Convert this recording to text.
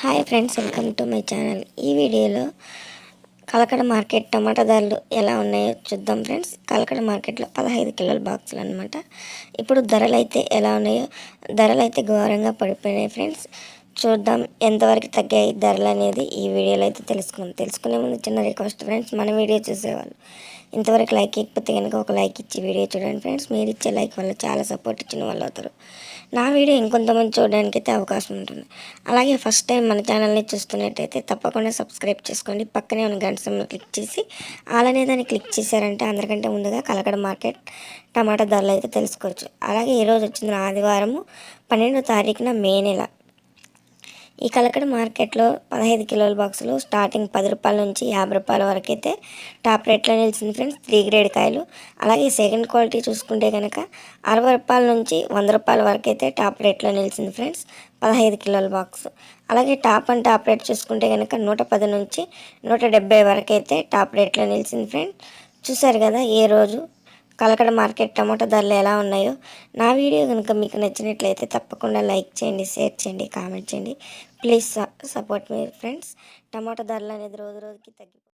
Hi friends welcome to my channel. ఈ వీడియోలో Kalakada market టమాటా ధరలు ఎలా ఉన్నాయో చూద్దాం ఫ్రెండ్స్. కలకడ మార్కెట్లో పదహైదు కిలోల బాక్సులు అనమాట ఇప్పుడు ధరలు అయితే ఎలా ఉన్నాయో ధరలు అయితే ఘోరంగా పడిపోయినాయి ఫ్రెండ్స్. చూద్దాం ఎంతవరకు తగ్గాయి ధరలు అనేది ఈ వీడియోలో అయితే తెలుసుకుందాం. తెలుసుకునే ముందు చిన్న రిక్వెస్ట్ ఫ్రెండ్స్ మన వీడియో చూసేవాళ్ళు. ఇంతవరకు లైక్ ఇకపోతే కనుక ఒక లైక్ ఇచ్చి వీడియో చూడండి ఫ్రెండ్స్. మీరు ఇచ్చే లైక్ వల్ల చాలా సపోర్ట్ ఇచ్చిన వాళ్ళు అవుతారు. నా వీడియో ఇంకొంతమంది చూడడానికి అయితే అవకాశం ఉంటుంది. అలాగే ఫస్ట్ టైం మన ఛానల్ని చూస్తున్నట్టయితే తప్పకుండా సబ్స్క్రైబ్ చేసుకోండి. పక్కనే ఉన్న గంట సమయంలో క్లిక్ చేసి అలానే దాన్ని క్లిక్ చేశారంటే అందరికంటే ముందుగా కలకడ మార్కెట్ టమాటా ధరలు అయితే తెలుసుకోవచ్చు. అలాగే ఈరోజు వచ్చింది ఆదివారము పన్నెండో తారీఖున మే నెల. ఈ కలకడ మార్కెట్లో పదహైదు కిలోల బాక్సులు స్టార్టింగ్ పది రూపాయల నుంచి యాభై రూపాయల వరకు అయితే టాప్ రేట్లో నిలిచింది ఫ్రెండ్స్. త్రీ గ్రేడ్ కాయలు. అలాగే సెకండ్ క్వాలిటీ చూసుకుంటే కనుక అరవై రూపాయల నుంచి వంద రూపాయల వరకు అయితే టాప్ రేట్లో నిలిచింది ఫ్రెండ్స్. పదహైదు కిలోల బాక్స్. అలాగే టాప్ అండ్ టాప్ రేట్ చూసుకుంటే కనుక నూట పది నుంచి నూట డెబ్బై వరకు అయితే టాప్ రేట్లో నిలిచింది ఫ్రెండ్స్. చూసారు కదా ఏ రోజు? కలకడ మార్కెట్ టమాటో ధరలు ఎలా ఉన్నాయో నా వీడియో కనుక మీకు నచ్చినట్లయితే తప్పకుండా లైక్ చేయండి షేర్ చేయండి కామెంట్ చేయండి. ప్లీజ్ సపోర్ట్ మీ ఫ్రెండ్స్. టమాటో ధరలు అనేది రోజు రోజుకి తగ్గి